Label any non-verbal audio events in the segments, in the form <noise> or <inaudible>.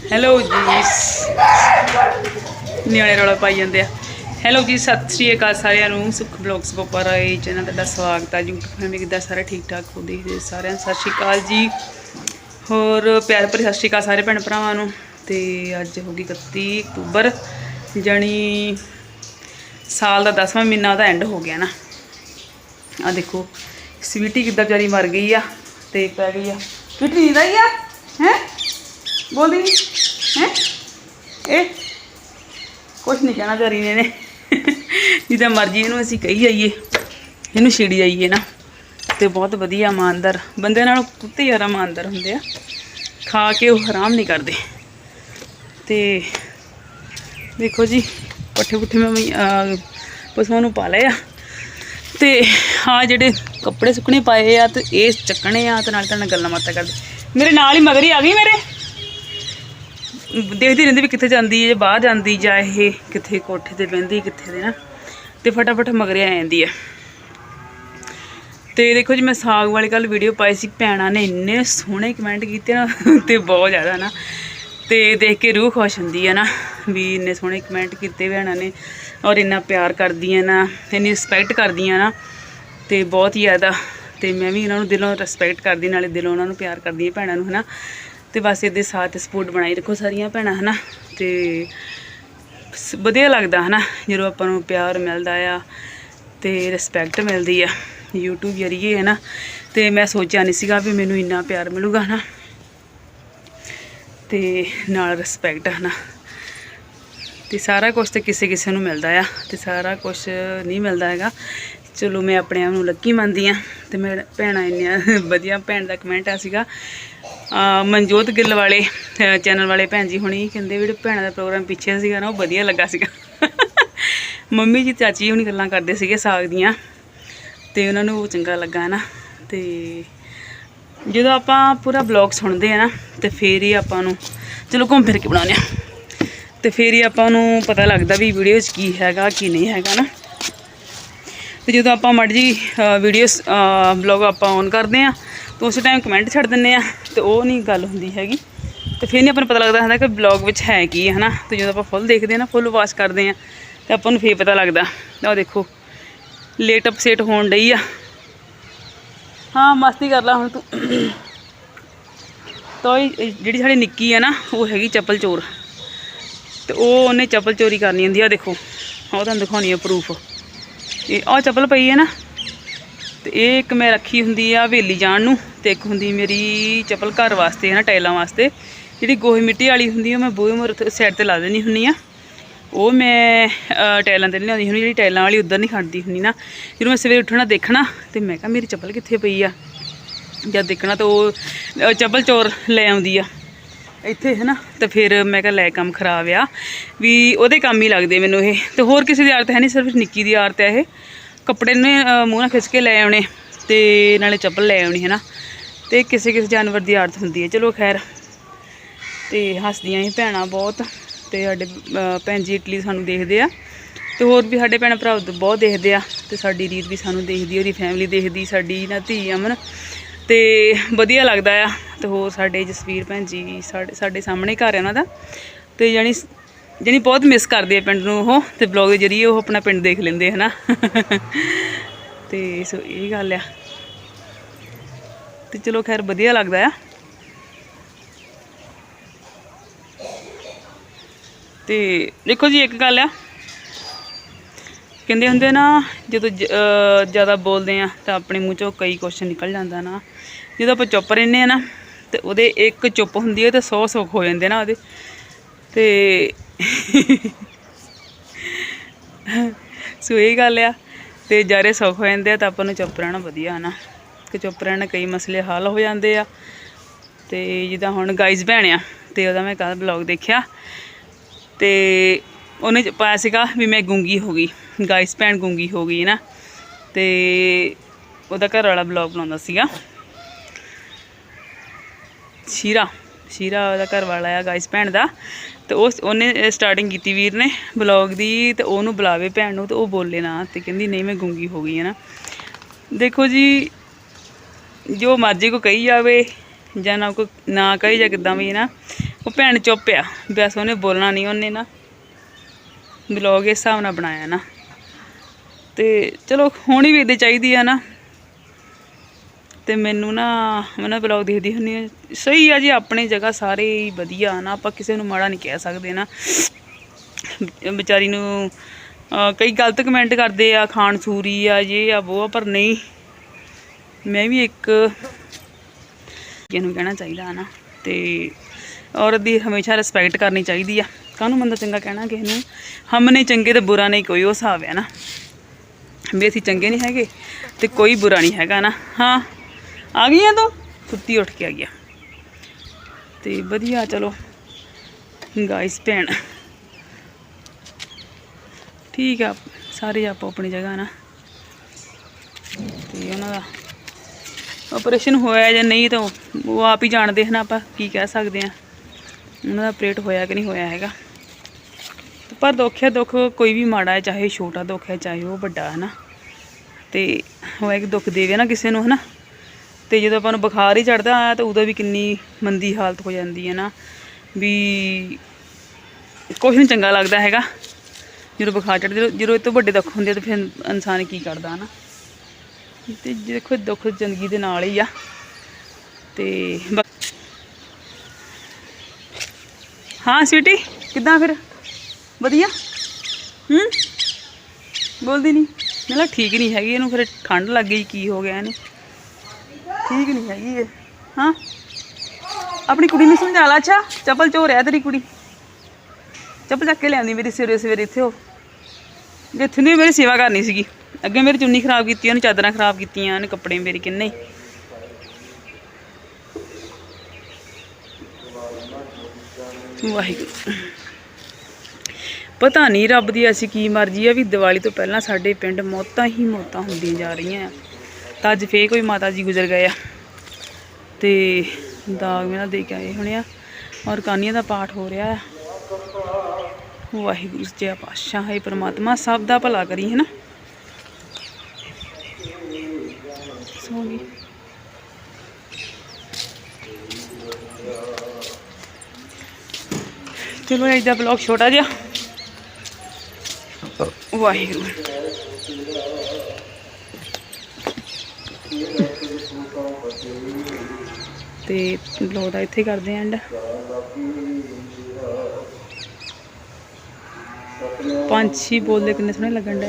Hello ਜੀ ਨਿਆਣੇ ਰੌਲਾ ਪਾਈ ਜਾਂਦੇ ਆ। ਹੈਲੋ ਜੀ ਸਤਿ ਸ਼੍ਰੀ ਅਕਾਲ ਸਾਰਿਆਂ ਨੂੰ। ਸੁਖ ਬਲੌਗਸ ਬੋਪਰ ਆਏ ਚੈਨਲ ਤੁਹਾਡਾ ਸਵਾਗਤ ਹੈ YouTube ਫੈਮਿਲੀ ਕਿੱਦਾਂ ਸਾਰੇ ਠੀਕ ਠਾਕ ਹੋ ਦੇਖਦੇ ਸਾਰਿਆਂ ਨੂੰ? ਸਤਿ ਸ਼੍ਰੀ ਅਕਾਲ ਜੀ। ਹੋਰ ਪਿਆਰ ਭਰੀ ਸਤਿ ਸ਼੍ਰੀ ਅਕਾਲ ਸਾਰੇ ਭੈਣ ਭਰਾਵਾਂ ਨੂੰ। ਤੇ ਅੱਜ ਹੋ ਗਈ 31 ਅਕਤੂਬਰ, ਜਾਣੀ ਸਾਲ ਦਾ 10ਵਾਂ ਮਹੀਨਾ ਦਾ ਐਂਡ ਹੋ ਗਿਆ ਨਾ। ਆ ਦੇਖੋ ਸਵੀਟੀ ਕਿੱਦਾਂ ਵਿਚਾਰੀ ਮਰ ਗਈ ਆ ਤੇ ਪੈ ਗਈ ਆ। ਸਵੀਟੀ ਨੀਂਦ ਆਈ ਆ? ਹੈ? ਬੋਲਦੀ ਹੈ? ਇਹ? ਕੁਛ ਨਹੀਂ ਕਹਿਣਾ ਵਿਚਾਰੀ ਨੇ ਨੇ ਜਿੱਦਾਂ ਮਰਜ਼ੀ ਇਹਨੂੰ ਅਸੀਂ ਕਹੀ ਜਾਈਏ। ਇਹਨੂੰ ਛੇੜੀ ਜਾਈਏ ਨਾ। ਤੇ ਬਹੁਤ ਵਧੀਆ ਇਮਾਨਦਾਰ। ਬੰਦੇ ਨਾਲੋਂ ਕੁੱਤੇ ਜ਼ਿਆਦਾ ਇਮਾਨਦਾਰ ਹੁੰਦੇ ਆ। ਖਾ ਕੇ ਉਹ ਹਰਾਮ ਨਹੀਂ ਕਰਦੇ। ਤੇ ਦੇਖੋ ਜੀ ਪੱਠੇ ਪੁੱਠੇ ਮੈਂ ਵੀ, ਪਸ਼ੂਆਂ ਨੂੰ ਪਾ ਲਏ ਆ। ਤੇ ਆ ਜਿਹੜੇ ਕੱਪੜੇ ਸੁੱਕਣੇ ਪਾਏ ਆ ਤੇ ਇਹ ਚੱਕਣੇ ਆ ਤੇ ਨਾਲ ਤਾਂ ਗੱਲਾਂ ਬਾਤਾਂ ਕਰਦੇ। ਮੇਰੇ ਨਾਲ ਹੀ ਮਗਰੀ ਆ ਗਈ ਮੇਰੇ। ਦੇਖਦੀ ਰਹਿੰਦੀ ਵੀ ਕਿੱਥੇ ਜਾਂਦੀ ਹੈ ਬਾਹਰ ਜਾਂਦੀ ਜਾਂ ਇਹ ਕਿੱਥੇ ਕੋਠੇ ਤੇ ਬਹਿੰਦੀ, ਕਿੱਥੇ ਦੇ ਨਾ। ਤੇ ਫਟਾਫਟ ਮਗਰੇ ਆ ਜਾਂਦੀ ਹੈ। ਤੇ ਦੇਖੋ ਜੀ, ਮੈਂ ਸਾਗ ਵਾਲੀ ਕੱਲ ਵੀਡੀਓ ਪਾਈ ਸੀ, ਭੈਣਾਂ ਨੇ ਇੰਨੇ ਸੋਹਣੇ ਕਮੈਂਟ ਕੀਤੇ ਨਾ, ਤੇ ਬਹੁਤ ਜ਼ਿਆਦਾ ਨਾ। ਤੇ ਦੇਖ ਕੇ ਰੂਹ ਖੁਸ਼ ਹੁੰਦੀ ਹੈ ਨਾ, ਵੀ ਇੰਨੇ ਸੋਹਣੇ ਕਮੈਂਟ ਕੀਤੇ ਭੈਣਾਂ ਨੇ, ਔਰ ਇੰਨਾ ਪਿਆਰ ਕਰਦੀਆਂ ਨਾ, ਇੰਨੀ ਰਿਸਪੈਕਟ ਕਰਦੀਆਂ ਨਾ, ਤੇ ਬਹੁਤ ਹੀ ਜ਼ਿਆਦਾ। ਤੇ ਮੈਂ ਵੀ ਇਹਨਾਂ ਨੂੰ ਦਿਲੋਂ ਰਿਸਪੈਕਟ ਕਰਦੀ, ਨਾਲੇ ਦਿਲੋਂ ਉਹਨਾਂ ਨੂੰ ਪਿਆਰ ਕਰਦੀ ਹਾਂ ਭੈਣਾਂ ਨੂੰ, ਹਨਾ। ਤੇ ਬਸ ਇਹਦੇ ਸਾਥ ਸਪੋਰਟ ਬਣਾਈ ਰੱਖੋ ਸਾਰੀਆਂ ਭੈਣਾਂ, ਹਨਾ? ਤੇ ਸ- ਵਧੀਆ ਲੱਗਦਾ, ਹਨਾ? ਜਦੋਂ ਆਪਾਂ ਨੂੰ ਪਿਆਰ ਮਿਲਦਾ ਆ ਤੇ ਰਿਸਪੈਕਟ ਮਿਲਦੀ ਆ YouTube ਜਰੀਏ ਹੈ ਨਾ ਤੇ ਮੈਂ ਸੋਚਿਆ ਨਹੀਂ ਸੀਗਾ ਵੀ ਮੈਨੂੰ ਇੰਨਾ ਪਿਆਰ ਮਿਲੂਗਾ ਨਾ ਤੇ ਨਾਲ ਰਿਸਪੈਕਟ ਹੈ ਨਾ ਤੇ ਸਾਰਾ ਕੁਝ ਤੇ ਕਿਸੇ ਕਿਸੇ ਨੂੰ ਮਿਲਦਾ ਆ, ਤੇ ਸਾਰਾ ਕੁਝ ਨਹੀਂ ਮਿਲਦਾ ਹੈਗਾ। ਚਲੋ ਮੈਂ ਆਪਣੇ ਆਪ ਨੂੰ ਲੱਕੀ ਮੰਨਦੀ ਆ ਤੇ ਮੇਰਾ ਭੈਣਾਂ ਇੰਨੀਆਂ <laughs> ਵਧੀਆ ਭੈਣ ਦਾ ਕਮੈਂਟ ਆ ਸੀਗਾ। ਮਨਜੋਤ ਗਿੱਲ ਵਾਲੇ ਚੈਨਲ ਵਾਲੇ ਭੈਣ ਜੀ ਹੁਣੀ ਕਹਿੰਦੇ ਵੀ ਜਿਹੜੇ ਭੈਣਾਂ ਦਾ ਪ੍ਰੋਗਰਾਮ ਪਿੱਛੇ ਸੀਗਾ ਨਾ, ਉਹ ਵਧੀਆ ਲੱਗਾ ਸੀਗਾ। <laughs> ਮੰਮੀ ਜੀ, ਚਾਚੀ ਹੁਣੀ ਗੱਲਾਂ ਕਰਦੇ ਸੀਗੇ ਸਾਗ ਦੀਆਂ ਤੇ ਉਹਨਾਂ ਨੂੰ ਉਹ ਚੰਗਾ ਲੱਗਾ ਨਾ। ਤੇ ਜਦੋਂ ਆਪਾਂ ਪੂਰਾ ਬਲੌਗ ਸੁਣਦੇ ਆ ਨਾ, ਤੇ ਫੇਰ ਹੀ ਆਪਾਂ ਨੂੰ, ਚਲੋ ਘੁੰਮ ਫਿਰ ਕੇ ਬਣਾਉਂਦੇ ਆ। ਤੇ ਫੇਰ ਹੀ ਆਪਾਂ ਨੂੰ ਪਤਾ ਲੱਗਦਾ ਵੀ ਵੀਡੀਓ 'ਚ ਕੀ ਹੈਗਾ, ਕੀ ਨਹੀਂ ਹੈਗਾ ਨਾ। ਤੇ ਜਦੋਂ ਆਪਾਂ ਮੜ ਜੀ ਵੀਡੀਓਸ ਬਲੌਗ ਆਪਾਂ ਔਨ ਕਰਦੇ ਆ ਤਾਂ ਉਸ ਟਾਈਮ ਕਮੈਂਟ ਛੱਡ ਦਿੰਨੇ ਆ ਤੇ ਉਹ ਨਹੀਂ ਗੱਲ ਹੁੰਦੀ ਹੈਗੀ। ਤੇ ਫਿਰ ਨਹੀਂ ਆਪਾਂ ਨੂੰ ਪਤਾ ਲੱਗਦਾ ਹੁੰਦਾ ਕਿ ਬਲੌਗ ਵਿੱਚ ਹੈ ਕੀ ਹੈ, ਹਨਾ? ਤੇ ਜਦੋਂ ਆਪਾਂ ਫੁੱਲ ਦੇਖਦੇ ਆ ਨਾ ਫੁੱਲ ਵਾਸ਼ ਕਰਦੇ ਆ ਤੇ ਆਪਾਂ ਨੂੰ ਫੇਰ ਪਤਾ ਲੱਗਦਾ ਆਹ ਦੇਖੋ ਲੇਟ ਅਪਸੈਟ ਹੋਣ ਡਈ ਆ। ਹਾਂ, ਮਸਤੀ ਕਰ ਲੈ ਹੁਣ ਤੂੰ। ਤਾਂ ਜਿਹੜੀ ਸਾਡੀ ਨਿੱਕੀ ਆ ਨਾ, ਉਹ ਹੈਗੀ ਚੱਪਲ ਚੋਰ। ਤੇ ਉਹ ਉਹਨੇ ਚੱਪਲ ਚੋਰੀ ਕਰਨੀ ਹੁੰਦੀ ਆ ਦੇਖੋ। ਆਹ ਤੁਹਾਨੂੰ ਦਿਖਾਉਣੀ ਆ ਪ੍ਰੂਫ ਇਹ ਆਹ ਚੱਪਲ ਪਈ ਹੈ ਨਾ ਤੇ ਇਹ ਇੱਕ ਮੈਂ ਰੱਖੀ ਹੁੰਦੀ ਆ ਹਵੇਲੀ ਜਾਣ ਨੂੰ ਤੇ ਇੱਕ ਹੁੰਦੀ ਮੇਰੀ ਚੱਪਲ ਘਰ ਵਾਸਤੇ ਹੈ ਨਾ ਟਾਈਲਾਂ ਵਾਸਤੇ। ਜਿਹੜੀ ਗੋਹੇ ਮਿੱਟੀ ਵਾਲੀ ਹੁੰਦੀ ਆ ਉਹ ਮੈਂ ਬੂਹੇ ਮੋਰ ਸਾਈਡ ਤੇ ਲਾ ਦੇਣੀ ਹੁੰਨੀ ਆ। ਉਹ ਮੈਂ ਅਹ, ਟਾਈਲਾਂ ਤੇ ਲਿਆਉਂਦੀ ਲਾਉਂਦੀ ਹੁੰਦੀ ਜਿਹੜੀ ਟਾਈਲਾਂ ਵਾਲੀ ਉੱਧਰ ਨਹੀਂ ਖੜਦੀ ਹੁੰਦੀ ਨਾ। ਜਦੋਂ ਮੈਂ ਸਵੇਰੇ ਉੱਠਣਾ ਦੇਖਣਾ ਤੇ ਮੈਂ ਕਿਹਾ ਮੇਰੀ ਚੱਪਲ ਕਿੱਥੇ ਪਈ ਆ? ਜਦ ਦੇਖਣਾ ਤਾਂ ਉਹ ਚੱਪਲ ਚੋਰ ਲੈ ਆਉਂਦੀ ਆ। ਇੱਥੇ ਹੈ ਨਾ ਤੇ ਫਿਰ ਮੈਂ ਕਿਹਾ ਲੈ ਕੰਮ ਖਰਾਬ ਆ। ਵੀ ਉਹਦੇ ਕੰਮ ਹੀ ਲੱਗਦੇ ਮੈਨੂੰ ਇਹ। ਤੇ ਹੋਰ ਕਿਸੇ ਦੀ ਆਦਤ ਹੈ ਨਹੀਂ ਸਿਰਫ ਨਿੱਕੀ ਦੀ ਆਰਤ ਹੈ ਇਹ। ਕੱਪੜੇ ਨੇ ਅਹ, ਮੂੰਹ ਨਾਲ ਖਿੱਚ ਕੇ ਲੈ ਆਉਣੇ ਤੇ ਨਾਲੇ ਚੱਪਲ ਲੈ ਆਉਣੀ ਹੈ ਨਾ ਤੇ ਕਿਸੇ ਕਿਸੇ ਜਾਨਵਰ ਦੀ ਆਦਤ ਹੁੰਦੀ ਹੈ। ਚਲੋ ਖੈਰ। ਤੇ ਹੱਸਦੀਆਂ ਇਹ ਭੈਣਾਂ ਬਹੁਤ। ਤੇ ਸਾਡੇ ਭੈਣ ਜੀ ਇਟਲੀ ਸਾਨੂੰ ਦੇਖਦੇ ਆ। ਤੇ ਹੋਰ ਵੀ ਸਾਡੇ ਭੈਣ ਭਰਾ ਬਹੁਤ ਦੇਖਦੇ ਆ। ਤੇ ਸਾਡੀ ਰੀਤ ਵੀ ਸਾਨੂੰ ਦੇਖਦੀ ਉਹਦੀ ਫੈਮਿਲੀ ਦੇਖਦੀ ਸਾਡੀ ਨਾ ਧੀ ਅਮਨ। ਤੇ ਵਧੀਆ ਲੱਗਦਾ ਆ ਤੇ ਹੋਰ ਸਾਡੇ ਜਸਵੀਰ ਭੈਣ ਜੀ ਸਾਡੇ ਸਾਡੇ ਸਾਹਮਣੇ ਘਰ ਹੈ ਉਹਨਾਂ ਦਾ। ਤੇ ਜਾਣੀ ਜਾਣੀ ਬਹੁਤ ਮਿਸ ਕਰਦੇ ਆ ਪਿੰਡ ਨੂੰ ਉਹ ਤੇ ਬਲੌਗ ਦੇ ਜਰੀਏ ਉਹ ਆਪਣਾ ਪਿੰਡ ਦੇਖ ਲੈਂਦੇ ਹਨਾ? <laughs> ਤੇ ਸੋ ਇਹ ਗੱਲ ਆ। ਤੇ ਚਲੋ ਖੈਰ ਵਧੀਆ ਲੱਗਦਾ ਆ। ਤੇ ਦੇਖੋ ਜੀ ਇੱਕ ਗੱਲ ਆ। ਕਹਿੰਦੇ ਹੁੰਦੇ ਨਾ, ਜਦੋਂ ਜ- ਜ਼ਿਆਦਾ ਬੋਲਦੇ ਆ ਤਾਂ ਆਪਣੇ ਮੂੰਹ ਚੋਂ ਕਈ ਕੁਐਸਚਨ ਨਿਕਲ ਜਾਂਦਾ ਨਾ। ਜਦੋਂ ਆਪਾਂ ਚੁੱਪ ਰਹਿੰਦੇ ਆ ਨਾ, ਤੇ ਉਹਦੇ ਇੱਕ ਚੁੱਪ ਹੁੰਦੀ ਹੈ ਤੇ 100 ਸੁੱਖ ਹੋ ਜਾਂਦੇ ਨਾ ਉਹਦੇ। ਤੇ ਸੋ ਇਹ ਗੱਲ ਆ, ਤੇ ਜਾਰੇ ਸੁੱਖ ਹੋ ਜਾਂਦੇ ਆ ਤਾਂ ਆਪਾਂ ਨੂੰ ਚੁੱਪ ਰਹਿਣਾ ਵਧੀਆ ਨਾ। ਕਿ ਚੁੱਪ ਰਹਿਣਾ ਕਈ ਮਸਲੇ ਹੱਲ ਹੋ ਜਾਂਦੇ ਆ। ਤੇ ਜਿੱਦਾਂ ਹੁਣ ਗਾਈਜ਼ ਭੈਣ ਆ ਤੇ ਉਹਦਾ ਮੈਂ ਕੱਲ ਬਲੌਗ ਦੇਖਿਆ। ਤੇ ਉਹਨੇ ਪਾਇਆ ਸੀਗਾ ਵੀ ਮੈਂ ਗੂੰਗੀ ਹੋ ਗਈ, ਗਾਇਸ ਭੈਣ ਗੂੰਗੀ ਹੋ ਗਈ ਨਾ, ਤੇ ਉਹਦਾ ਘਰ ਵਾਲਾ ਬਲੌਗ ਬਣਾਉਂਦਾ ਸੀਗਾ। ਸ਼ੀਰਾ ਸ਼ੀਰਾ ਉਹਦਾ ਘਰ ਵਾਲਾ ਆ, ਗਾਇਸ ਭੈਣ ਦਾ, ਤੇ ਉਸ ਉਹਨੇ ਸਟਾਰਟਿੰਗ ਕੀਤੀ ਵੀਰ ਨੇ ਬਲੌਗ ਦੀ, ਤੇ ਉਹਨੂੰ ਬੁਲਾਵੇ ਭੈਣ ਨੂੰ, ਤੇ ਉਹ ਬੋਲੇ ਨਾ, ਤੇ ਕਹਿੰਦੀ ਨਹੀਂ ਮੈਂ ਗੂੰਗੀ ਹੋ ਗਈ ਹੈ ਨਾ। ਦੇਖੋ ਜੀ, ਜੋ ਮਰਜ਼ੀ ਕੋ ਕਹੀ ਜਾਵੇ, ਜਾਂ ਨਾ ਕੋਈ ਨਾ ਕਹੀ ਜਾਂ ਕਿੱਦਾਂ ਵੀ ਨਾ, ਉਹ ਭੈਣ ਚੁੱਪ ਆ, ਬਸ ਉਹਨੇ ਬੋਲਣਾ ਨਹੀਂ ਉਹਨੇ ਨਾ। ਵਲੌਗ ਇਸ ਹਿਸਾਬ ਨਾਲ ਬਣਾਇਆ ਨਾ। ਤੇ ਚਲੋ, ਹੋਣੀ ਵੀ ਇਹਦੇ ਚਾਹੀਦੀ ਆ ਨਾ। ਤੇ ਮੈਨੂੰ ਨਾ, ਮੈਂ ਨਾ ਵਲੌਗ ਦੇਖਦੀ ਹੁੰਦੀ ਆ ਸਹੀ ਆ ਜੀ, ਆਪਣੀ ਜਗ੍ਹਾ ਸਾਰੇ ਹੀ ਵਧੀਆ ਨਾ, ਆਪਾਂ ਕਿਸੇ ਨੂੰ ਮਾੜਾ ਨਹੀਂ ਕਹਿ ਸਕਦੇ ਨਾ। ਵਿਚਾਰੀ ਨੂੰ ਕਈ ਗਲਤ ਕਮੈਂਟ ਕਰਦੇ ਆ, ਖਾਣ ਸੂਰੀ ਆ ਇਹ ਆ ਉਹ ਆ, ਪਰ ਨਹੀਂ। ਮੈਂ ਵੀ ਇੱਕ ਇਹਨੂੰ ਕਹਿਣਾ ਚਾਹੀਦਾ ਨਾ। ਤੇ ਔਰਤ ਦੀ ਹਮੇਸ਼ਾ ਰਿਸਪੈਕਟ ਕਰਨੀ ਚਾਹੀਦੀ ਆ। ਕਾਹਨੂੰ ਬੰਦਾ ਚੰਗਾ ਕਹਿਣਾ ਕਿਸੇ ਨੂੰ? ਹਮ ਨਹੀਂ ਚੰਗੇ ਤੇ ਬੁਰਾ ਨਹੀਂ, ਕੋਈ ਉਹ ਹਿਸਾਬ ਹੈ ਨਾ। ਵੀ ਅਸੀਂ ਚੰਗੇ ਨਹੀਂ ਹੈਗੇ ਤੇ ਕੋਈ ਬੁਰਾ ਨਹੀਂ ਹੈਗਾ ਨਾ। ਹਾਂ, ਆ ਗਈ ਆ ਤੂੰ? ਸੁੱਤੀ ਉੱਠ ਕੇ ਆ ਗਿਆ। ਤੇ ਵਧੀਆ, ਚਲੋ। ਗਾਇਸ, ਭੈਣ। ਠੀਕ ਆ, ਸਾਰੇ ਆਪੋ ਆਪਣੀ ਜਗ੍ਹਾ ਨਾ। ਤੇ ਉਹਨਾਂ ਦਾ ਆਪਰੇਸ਼ਨ ਹੋਇਆ ਜਾਂ ਨਹੀਂ, ਤਾਂ ਉਹ ਆਪ ਹੀ ਜਾਣਦੇ ਹਨ ਆਪਾਂ, ਕੀ ਕਹਿ ਸਕਦੇ ਆ ਉਹਨਾਂ ਦਾ ਆਪਰੇਟ ਹੋਇਆ ਕਿ ਨਹੀਂ ਹੋਇਆ ਹੈਗਾ। ਪਰ ਦੁੱਖ ਹੈ, ਦੁੱਖ ਕੋਈ ਵੀ ਮਾੜਾ ਹੈ, ਚਾਹੇ ਛੋਟਾ ਦੁੱਖ ਹੈ, ਚਾਹੇ ਉਹ ਵੱਡਾ ਹੈ ਨਾ ਤੇ ਹੋਇਆ ਕਿ ਦੁੱਖ ਦੇਵੇ ਨਾ ਕਿਸੇ ਨੂੰ ਹੈ ਨਾ ਤੇ ਜਦੋਂ ਆਪਾਂ ਨੂੰ ਬੁਖਾਰ ਹੀ ਚੜਦਾ ਆ ਤਾਂ ਉਦੋਂ ਵੀ ਕਿੰਨੀ ਮੰਦੀ ਹਾਲਤ ਹੋ ਜਾਂਦੀ ਹੈ ਨਾ? ਵੀ ਕੁਛ ਨਹੀਂ ਚੰਗਾ ਲੱਗਦਾ ਹੈਗਾ। ਜਦੋਂ ਬੁਖਾਰ ਚੜ੍ਹਦਾ, ਜਦੋਂ ਇਹ ਤੋਂ ਵੱਡੇ ਦੁੱਖ ਹੁੰਦੇ ਆ, ਤਾਂ ਫਿਰ ਇਨਸਾਨ ਕੀ ਕਰਦਾ, ਹਨਾ? ਤੇ ਦੇਖੋ, ਦੁੱਖ ਜ਼ਿੰਦਗੀ ਦੇ ਨਾਲ ਹੀ ਆ। ਤੇ ਬਾ- ਹਾਂ ਸਵੀਟੀ ਕਿੱਦਾਂ ਫਿਰ? ਵਧੀਆ? ਹੂੰ? ਬੋਲਦੀ ਨਹੀਂ। ਮੇਲਾ ਠੀਕ ਨਹੀਂ ਹੈਗੀ ਇਹਨੂੰ ਫਿਰ ਠੰਡ ਲੱਗ ਗਈ ਕੀ ਹੋ ਗਿਆ ਇਹਨੂੰ? ਠੀਕ ਨਹੀਂ ਹੈਗੀ ਇਹ। ਹਾਂ? ਆਪਣੀ ਕੁੜੀ ਨੂੰ ਸਮਝਾ ਲਾ ਅੱਛਾ? ਚੱਪਲ ਚੋਰ ਹੈ ਤੇਰੀ ਕੁੜੀ। ਚੱਪਲ ਚੱਕ ਕੇ ਲਿਆਂਦੀ ਮੇਰੀ ਸਵੇਰੇ ਸਵੇਰੇ ਇੱਥੇ ਉਹ। ਜਿੱਥੇ ਦੀ ਮੇਰੀ ਸੇਵਾ ਕਰਨੀ ਸੀਗੀ। ਅੱਗੇ ਮੇਰੀ ਚੁੰਨੀ ਖਰਾਬ ਕੀਤੀ ਉਹਨੇ ਚਾਦਰਾਂ ਖਰਾਬ ਕੀਤੀਆਂ ਉਹਨੇ ਕੱਪੜੇ ਮੇਰੇ ਕਿੰਨੇ ਹੀ। ਵਾਹਿਗੁਰੂ। ਪਤਾ ਨਹੀਂ ਰੱਬ ਦੀ ਐਸੀ ਕੀ ਮਰਜ਼ੀ ਆ ਵੀ ਦੀਵਾਲੀ ਤੋਂ ਪਹਿਲਾਂ ਸਾਡੇ ਪਿੰਡ ਮੌਤਾਂ ਹੀ ਮੌਤਾਂ ਹੁੰਦੀਆਂ ਜਾ ਰਹੀਆਂ ਆ। ਤਾਂ ਅੱਜ ਫੇਰ ਕੋਈ ਮਾਤਾ ਜੀ ਗੁਜ਼ਰ ਗਏ ਆ। ਤੇ ਦਾਗ ਮੇਰਾ ਦੇ ਕੇ ਆਏ ਹੋਣੇ ਆ। ਔਰ ਕਾਨੀਆਂ ਦਾ ਪਾਠ ਹੋ ਰਿਹਾ ਆ। ਵਾਹਿਗੁਰੂ ਜੀ ਪਾਤਸ਼ਾਹ, ਹੈ ਪ੍ਰਮਾਤਮਾ, ਸਭ ਦਾ ਭਲਾ ਕਰੀ ਹੈ ਨਾ ਸੋ ਚਲੋ, ਅੱਜ ਦਾ ਬਲੌਗ ਛੋਟਾ ਜਿਹਾ। ਵਾਹਿਗੁਰੂ। ਤੇ ਬਲੌਗ ਦਾ ਇੱਥੇ ਕਰਦੇ ਆਂ ਐਂਡ ਪੰਛੀ ਬੋਲਦੇ ਕਿੰਨੇ ਸੋਹਣੇ ਲੱਗਣ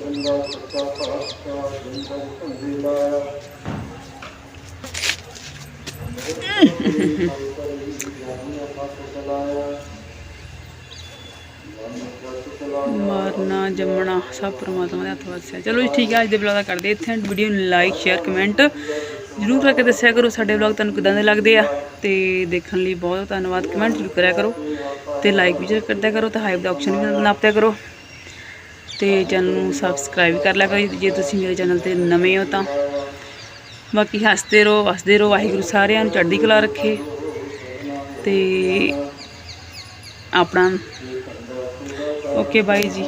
ਡਏ ਆ ਆ ਲਾਣੀਆਂ ਦਾ ਪਾਠ ਮਾਰਨਾ ਜੰਮਣਾ, ਸਭ ਪਰਮਾਤਮਾ ਦੇ ਹੱਥ ਵਸਿਆ ਚਲੋ ਜੀ, ਠੀਕ ਹੈ ਅੱਜ ਦੇ ਵਲੌਗ ਦਾ ਕਰਦੇ ਇੱਥੇ ਵੀਡੀਓ ਨੂੰ ਲਾਈਕ ਸ਼ੇਅਰ ਕਮੈਂਟ ਜਰੂਰ ਕਰਕੇ ਦੱਸਿਆ ਕਰੋ, ਸਾਡੇ ਵਲੌਗ ਤੁਹਾਨੂੰ ਕਿਦਾਂ ਦੇ ਲੱਗਦੇ ਆ। ਤੇ ਦੇਖਣ ਲਈ ਬਹੁਤ ਬਹੁਤ ਧੰਨਵਾਦ। ਕਮੈਂਟ ਜ਼ਰੂਰ ਕਰਿਆ ਕਰੋ ਤੇ ਲਾਈਕ ਵੀ ਜ਼ਰੂਰ ਕਰਦਿਆ ਕਰੋ ਤੇ ਹਾਈਪ ਦਾ ਆਪਸ਼ਨ ਵੀ ਨਾਪਦਿਆ ਕਰੋ। ਤੇ ਚੈਨਲ ਨੂੰ ਸਬਸਕ੍ਰਾਈਬ ਕਰ ਲਿਆ ਕਰੋ। ਜੇ ਤੁਸੀਂ ਮੇਰੇ ਚੈਨਲ ਤੇ ਨਵੇਂ ਹੋ ਤਾਂ ਬਾਕੀ ਹੱਸਦੇ ਰਹੋ ਹੱਸਦੇ ਰਹੋ। ਵਾਹਿਗੁਰੂ ਸਾਰਿਆਂ ਨੂੰ ਚੜ੍ਹਦੀ ਕਲਾ ਰੱਖੇ। ਤੇ ਆਪਣਾ ਓਕੇ ਬਾਈ ਜੀ।